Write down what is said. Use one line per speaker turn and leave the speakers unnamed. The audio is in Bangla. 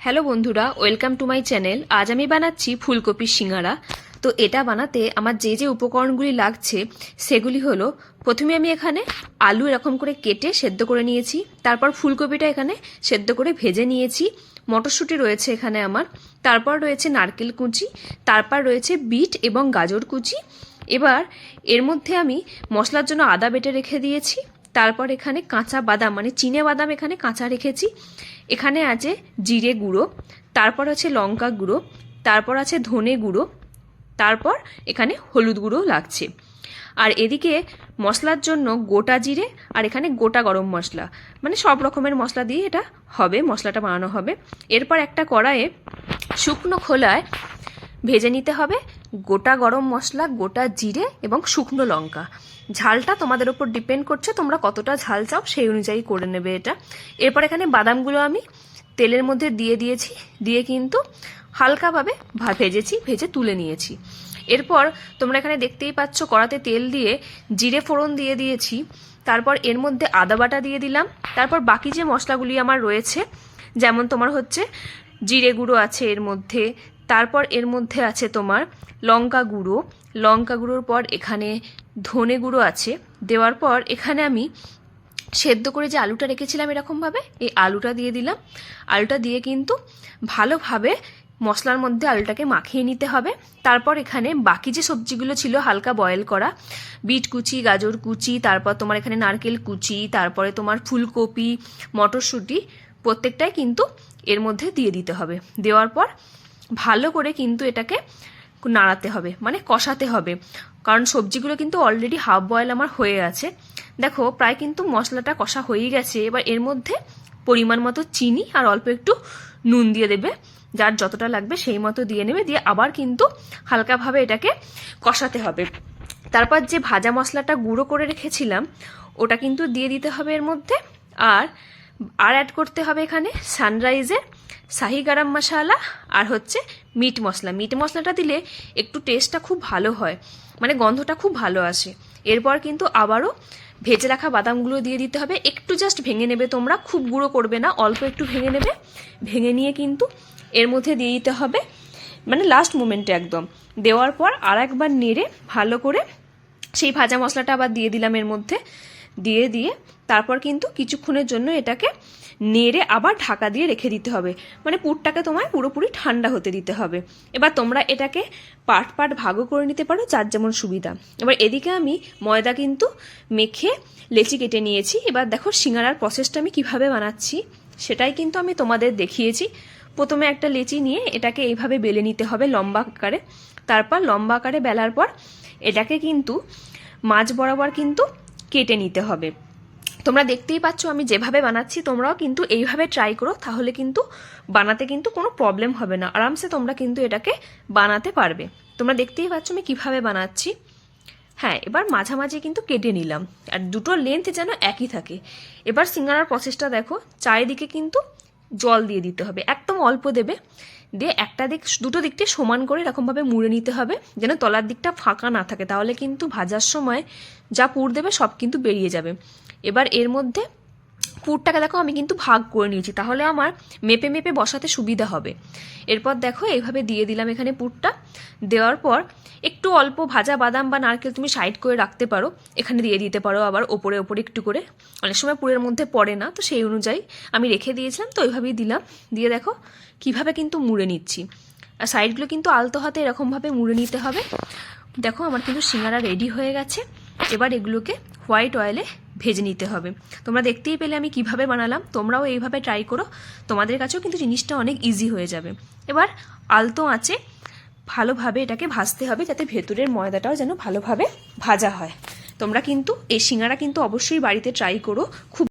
হ্যালো বন্ধুরা ওয়েলকাম টু মাই চ্যানেল আজ আমি বানাচ্ছি ফুলকপির সিঙ্গারা। তো এটা বানাতে আমার যে যে উপকরণগুলি লাগছে, সেগুলি হলো, প্রথমে আমি এখানে আলু এরকম করে কেটে সেদ্ধ করে নিয়েছি, তারপর ফুলকপিটা এখানে সেদ্ধ করে ভেজে নিয়েছি, মটরশুঁটি রয়েছে এখানে আমার, তারপর রয়েছে নারকেল কুচি, তারপর রয়েছে বিট এবং গাজর কুচি। এবার এর মধ্যে আমি মশলার জন্য আদা বেটে রেখে দিয়েছি তারপর এখানে কাঁচা বাদাম মানে চিনে বাদাম এখানে কাঁচা রেখেছি। এখানে আছে জিরে গুঁড়ো, তারপর আছে লঙ্কা গুঁড়ো, তারপর আছে ধনে গুঁড়ো, তারপর এখানে হলুদ গুঁড়ো লাগছে। আর এদিকে মশলার জন্য গোটা জিরে আর এখানে গোটা গরম মশলা মানে সব রকমের মশলা দিয়ে এটা হবে, মশলাটা বানানো হবে। এরপর একটা কড়াইয়ে শুকনো খোলায় ভেজে নিতে হবে গোটা গরম মশলা, গোটা জিরে এবং শুকনো লঙ্কা। ঝালটা তোমাদের উপর ডিপেন্ড করছে তোমরা কতটা ঝাল চাও সেই অনুযায়ী করে নেবে এটা। এরপর এখানে বাদামগুলো আমি তেলের মধ্যে দিয়ে দিয়েছি, দিয়ে কিন্তু হালকাভাবে ভেজেছি, ভেজে তুলে নিয়েছি। এরপর তোমরা এখানে দেখতেই পাচ্ছ কড়াতে তেল দিয়ে জিরে ফোড়ন দিয়ে দিয়েছি, তারপর এর মধ্যে আদা বাটা দিয়ে দিলাম, তারপর বাকি যে মশলাগুলি আমার রয়েছে, যেমন তোমার হচ্ছে জিরে গুঁড়ো আছে এর মধ্যে তারপর এর মধ্যে আছে তোমার লঙ্কা গুঁড়ো। লঙ্কা গুঁড়োর পর এখানে ধনে গুঁড়ো আছে। দেওয়ার পর এখানে আমি সেদ্ধ করে যে আলুটা রেখেছিলাম এরকমভাবে, এই আলুটা দিয়ে দিলাম। আলুটা দিয়ে কিন্তু ভালোভাবে মশলার মধ্যে আলুটাকে মাখিয়ে নিতে হবে। তারপর এখানে বাকি যে সবজিগুলো ছিল হালকা বয়েল করা, বিট কুচি, গাজর কুচি, তারপর তোমার এখানে নারকেল কুচি, তারপরে তোমার ফুলকপি, মটরশুঁটি, প্রত্যেকটাই কিন্তু এর মধ্যে দিয়ে দিতে হবে। দেওয়ার পর ভালো করে কিন্তু এটাকে নাড়াতে হবে মানে কষাতে হবে। কারণ সবজিগুলো কিন্তু অলরেডি হাফ বয়েল আমার হয়ে আছে দেখো, প্রায় কিন্তু মশলাটা কষা হয়েই গেছে। এবার এর মধ্যে পরিমাণ মতো চিনি আর অল্প একটু নুন দিয়ে দেবে। যার যতটা লাগবে সেই মতো দিয়ে নেবে। দিয়ে আবার কিন্তু হালকাভাবে এটাকে কষাতে হবে। তারপর যে ভাজা মশলাটা গুঁড়ো করে রেখেছিলাম, ওটা কিন্তু দিয়ে দিতে হবে এর মধ্যে। আর আর অ্যাড করতে হবে এখানে সানরাইজের শাহি গরম মশালা আর হচ্ছে মিট মশলা। মিট মশলাটা দিলে একটু টেস্টটা খুব ভালো হয় মানে গন্ধটা খুব ভালো আসে। এরপর কিন্তু আবারও ভেজে রাখা বাদামগুলো দিয়ে দিতে হবে। একটু জাস্ট ভেঙে নেবে তোমরা, খুব গুঁড়ো করবে না, অল্প একটু ভেঙে নেবে। ভেঙে নিয়ে কিন্তু এর মধ্যে দিয়ে দিতে হবে মানে লাস্ট মোমেন্টে একদম। দেওয়ার পর আর একবার নেড়ে ভালো করে সেই ভাজা মশলাটা আবার দিয়ে দিলাম এর মধ্যে। দিয়ে দিয়ে তারপর কিন্তু কিছুক্ষণের জন্য এটাকে নেড়ে আবার ঢাকা দিয়ে রেখে দিতে হবে। মানে পুরটাকে তোমায় পুরোপুরি ঠান্ডা হতে দিতে হবে। এবার তোমরা এটাকে পার্ট পার্ট ভাগও করে নিতে পারো, যার যেমন সুবিধা। এবার এদিকে আমি ময়দা কিন্তু মেখে লেচি কেটে নিয়েছি। এবার দেখো সিঙ্গারার প্রসেসটা আমি কীভাবে বানাচ্ছি, সেটাই কিন্তু আমি তোমাদের দেখিয়েছি। প্রথমে একটা লেচি নিয়ে এটাকে এইভাবে বেলে নিতে হবে লম্বা আকারে। তারপর লম্বা আকারে বেলার পর এটাকে কিন্তু মাছ বরাবর কিন্তু কেটে নিতে হবে। তোমরা দেখতেই পাচ্ছ আমি যেভাবে বানাচ্ছি, তোমরাও কিন্তু এইভাবে ট্রাই করো, তাহলে কিন্তু বানাতে কিন্তু কোনো প্রবলেম হবে না। আরামসে তোমরা কিন্তু এটাকে বানাতে পারবে। তোমরা দেখতেই পাচ্ছ আমি কীভাবে বানাচ্ছি। হ্যাঁ এবার মাঝামাঝি কিন্তু কেটে নিলাম। আর দুটো লেন্থ যেন একই থাকে। এবার সিঙ্গারার প্রসেসটা দেখো, চারিদিকে কিন্তু জল দিয়ে দিতে হবে। একদম অল্প দেবে। দিয়ে একটা দিক, দুটো দিকটি সমান করে এরকমভাবে মুড়ে নিতে হবে, যেন তলার দিকটা ফাঁকা না থাকে। তাহলে কিন্তু ভাজার সময় যা পুর দেবে সব কিন্তু বেরিয়ে যাবে। এবার এর মধ্যে পুরটাকে দেখো আমি কিন্তু ভাগ করে নিয়েছি, তাহলে আমার মেপে মেপে বসাতে সুবিধা হবে। এরপর দেখো এইভাবে দিয়ে দিলাম এখানে পুরটা। দেওয়ার পর একটু অল্প ভাজা বাদাম বা নারকেল তুমি সাইড করে রাখতে পারো, এখানে দিয়ে দিতে পারো আবার ওপরে ওপরে একটু করে। অনেক সময় পুরের মধ্যে পড়ে না, তো সেই অনুযায়ী আমি রেখে দিয়েছিলাম, তো ওইভাবেই দিলাম। দিয়ে দেখো কীভাবে কিন্তু মুড়ে নিচ্ছি। আর সাইডগুলো কিন্তু আলতো হাতে এরকমভাবে মুড়ে নিতে হবে। দেখো আমার কিন্তু সিঙ্গারা রেডি হয়ে গেছে। এবার এগুলোকে হোয়াইট অয়েলে ভেজে নিতে হবে। তোমরা দেখতেই পেলে আমি কীভাবে বানালাম। তোমরাও এইভাবে ট্রাই করো। তোমাদের কাছেও কিন্তু জিনিসটা অনেক ইজি হয়ে যাবে। এবার আলতো আঁচে ভালোভাবে এটাকে ভাজতে হবে যাতে ভেতরের ময়দাটাও যেন ভালোভাবে ভাজা হয়। তোমরা কিন্তু, এই সিঙ্গারা কিন্তু অবশ্যই বাড়িতে ট্রাই করো। খুব